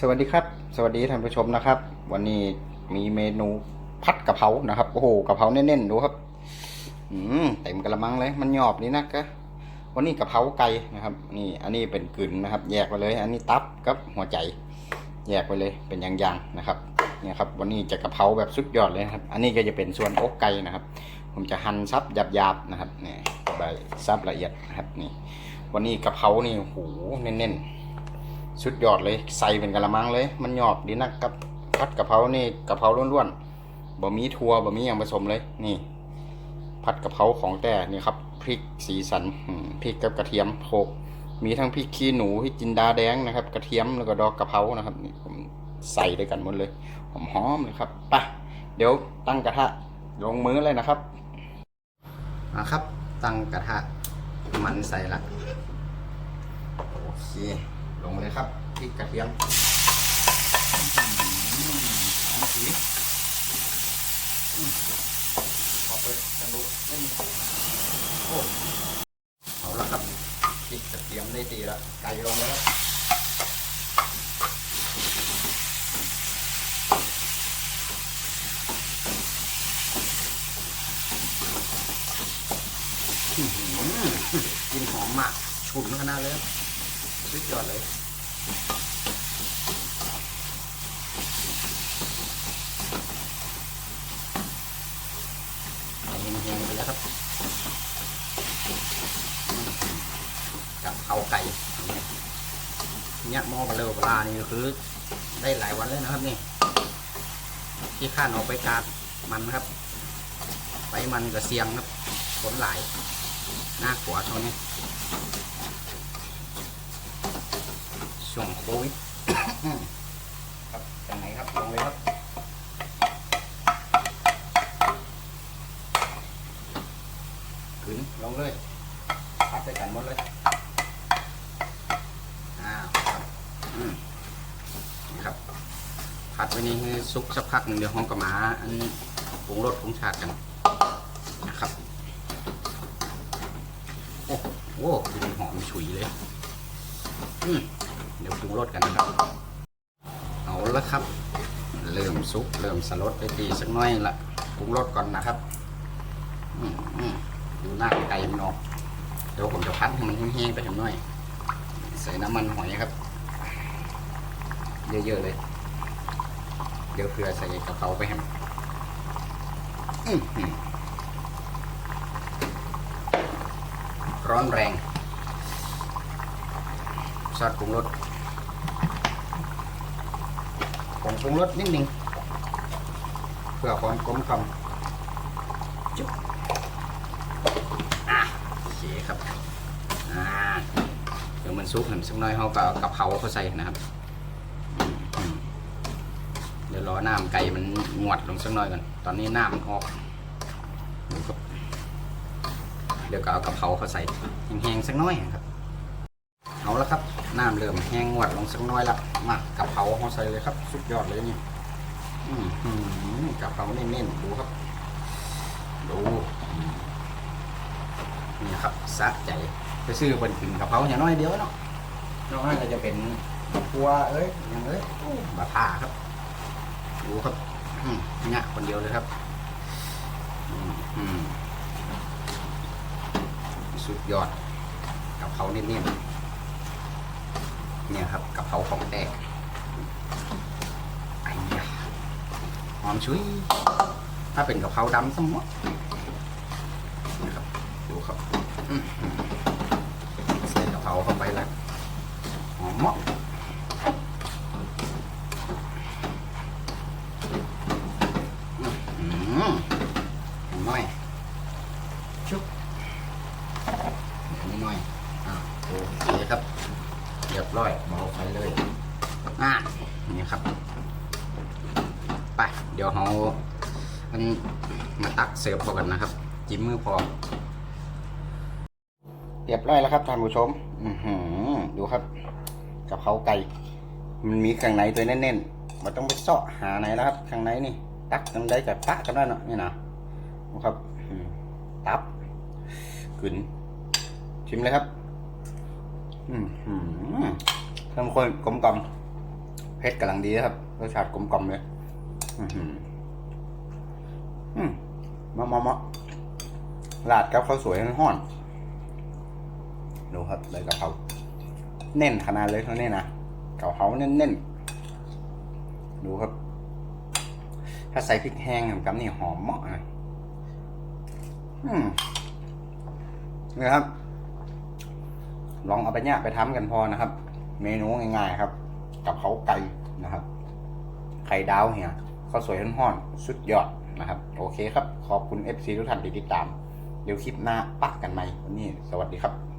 สวัสดีครับ สวัสดีท่านผู้ชมนะครับ วันนี้มีเมนูพัดกะเพรานะครับโอ้โหกะเพราเน้นๆดูครับอืมเต็มกระมังเลย มันหยอบนี่นักกะวันนี้กะเพราไก่นะครับ นี่ อันนี้เป็นกลืนนะครับ แยกไปเลย อันนี้ตับกับหัวใจ แยกไปเลยเป็นอย่างๆนะครับเนี่ยครับ วันนี้จะกะเพราแบบสุดยอดเลยครับ อันนี้ก็จะเป็นส่วนอกไก่นะครับ ผมจะหั่นซับหยาบๆนะครับนี่ใบซับละเอียดนะครับนี่ วันนี้กะเพรานี่โอ้โหเน้นๆ สุดยอดเลยใส่เป็นกะละมังเลย มันหยอบดีนักกับพัดกะเพรานี่กะเพราล้วนๆบะหมี่ทัวบะหมี่อย่างผสมเลยนี่ผัดกะเพราของแต่นี่ครับพริกสีสันพริกกับกระเทียมโขกมีทั้งพริกขี้หนูพริกจินดาแดงนะครับ กระเทียมแล้วก็ดอกกะเพรานะครับนี่ผมใส่ด้วยกันหมดเลยหอมๆเลยครับไปเดี๋ยวตั้งกระทะลงมือเลยนะครับนะครับ ตั้งกระทะมันใส่ละโอเค ลงเลยครับพริกกระเทียมหอมสีขอบเลยกันดูไม่มีโอ้เอาละครับพริกกระเทียมได้ตีและไก่ลงแล้วอื้อหือกลินหอมมาก ฉุนขนาดเลย สุดยอดเลยเงๆไปแล้วครับกับเอาไก่เนี่ยหม้อปลาเลวปลานี่คือ ได้หลายวันเลยนะครับนี่ที่ข้านออกไปกาดมันครับ ไปมันกับเสียงครับผลหลายหน้าขวาช่วงนี้ ช่วงโควิดครับยังไงครับลงเลยครับขึ้นลงเลยพัดไปกันหมดเลยอ้าวครับอืมครับพัดไว้นี่ให้ซุกสักพักหนึ่งเดี๋ยวห้องกับหมาอันปรุงรสปรุงชาติกันนะครับโอ้โหกลิ่นหอมฉุยเลย อืม เดี๋ยวปรุงรสกันนะครับ เอาละครับ เริ่มซุกเริ่มสลดไปตีสักหน้อยละปรุงรสก่อนนะครับดูหน้าไก่มันออกเดี๋ยวผมจะพัดให้มันแห้งๆไปหน่อย ใส่น้ำมันหอยครับ เยอะๆเลย เดี๋ยวเผื่อใส่กระเพราไปให้มันร้อนแรง ซอสปรุงรสผงปรุงรสนิดนึงเพื่อความกลมกล่อมจุ๊บโอเคครับอ่าเดี๋ยวมันซุกหันสักหน่อยเขาก็เอากะเพราเขาใส่นะครับอืมอืมเดี๋ยวรอน้ำไก่มันงวดลงสักหน่อยก่อนตอนนี้น้ำมันออกดูครับเดี๋ยวก็เอากะเพราเขาใส่แห้งๆสักหน่อยครับเอาละครับ น้ำเริ่มแห้งงวดลงสักหน่อยละมากะเพราเขาใส่เลยครับสุดยอดเลยนี่อืมอืมกะเพราเน้นๆดูครับ ดูนี่ครับสะใจไปซื้อเป็นกึ่งกะเพราอย่างน้อยเดียวเนาะน้อยก็จะเป็นครัวเอ้ยอย่างเอ้ยโอ้บะผ่าครับ ดูครับอืมเนี่ยคนเดียวเลยครับอืมอืมสุดยอดกะเพราเนิ่มๆ เนี่ยครับกะเพราของแตกไอ้ยหอมชุยถ้าเป็นกะเพราดำสมมตินะครับดูครับใส่กะเพราเข้าไปแล้วหอมมากอื้อยชุบน้อยอ่าโอเคครับ เรียบร้อยเบาไฟเลยอ่านี่ครับไปเดี๋ยวเราอันมาตักเสิร์ฟพอกันนะครับ จิ้มมือพอ เรียบร้อยแล้วครับท่านผู้ชม อือหือดูครับกะเพราไก่ มันมีข้างในตัวแน่นๆมันต้องไปเสาะหาไหนแล้วครับข้างในนี่ ตักกันได้กับปะกันได้เนาะนี่นะดูครับอืมตับกลืนชิมเลยครับ อืมหืมเข้มข้นกลมกล่อมเผ็ดกำลังดีครับรสชาติกลมกล่อมเลย อือหืออืมมามามาราดกับข้าวสวยห้อนดูครับเลยกะเพราเน้นขนาดเลยเท่านี้นะกะเพราเน้นๆดูครับ ถ้าใส่พริกแห้งกับนี่หอมเหมาะนะอืมนี่ครับ ลองเอาไปเนี่ยไปทำกันพอนะครับ เมนูง่ายๆครับ กับเขาไก่นะครับ ไข่ดาวเนี่ยข้าวสวยห้อนๆสุดยอดนะครับ โอเคครับ ขอบคุณ FC ทุกท่านที่ติดตาม เดี๋ยวคลิปหน้าปักกันใหม่วันนี้ สวัสดีครับ